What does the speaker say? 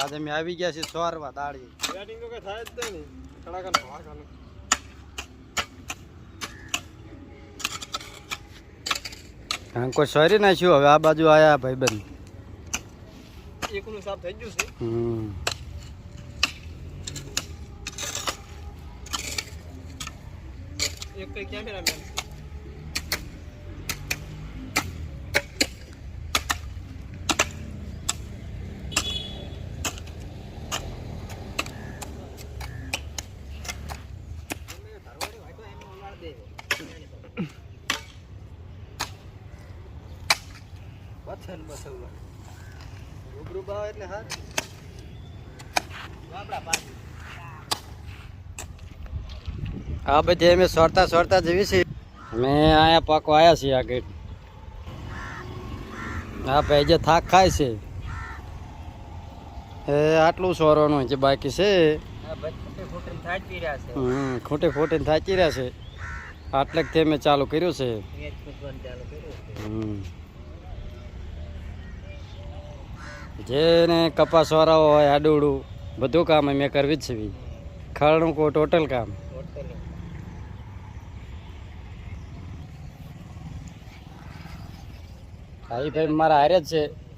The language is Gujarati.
આજે મેં આવી ગયા છીએ સોરવા દાડી Batting તો કઈ થાય જ નહીં. કડાકા હવા ખાનું. કોઈ સોરી નાખ્યું? હવે આ બાજુ આયા ભાઈબંધ. એકનું સાફ થઈ ગયું છે. હમ. એક કઈ કેમેરામેન છે પથન બસવવા રૂબરૂ ભાવ એટલે હાર આપણા પાસે આ બધી અમે સોરતા સોરતા જેવી છે અમે અહીંયા પાકો આવ્યા છીએ આગળ હા ભાઈ જે થાક ખાય છે. એ આટલું સોરવાનું છે બાકી છે. બચ્ચે ફૂટીને થાચી રહ્યા છે. ખોટે ખોટે થાચી રહ્યા છે. આટલેકથી તે ચાલુ કર્યું છે. ચાલુ કર્યું છે. હમ. જેને કપાસ વાળાઓ હોય આડુડું બધું કામ મેં કરવી જ છે. ખળનું કો ટોટલ કામ. ભાઈ ભાઈ મારા હારે જ છે.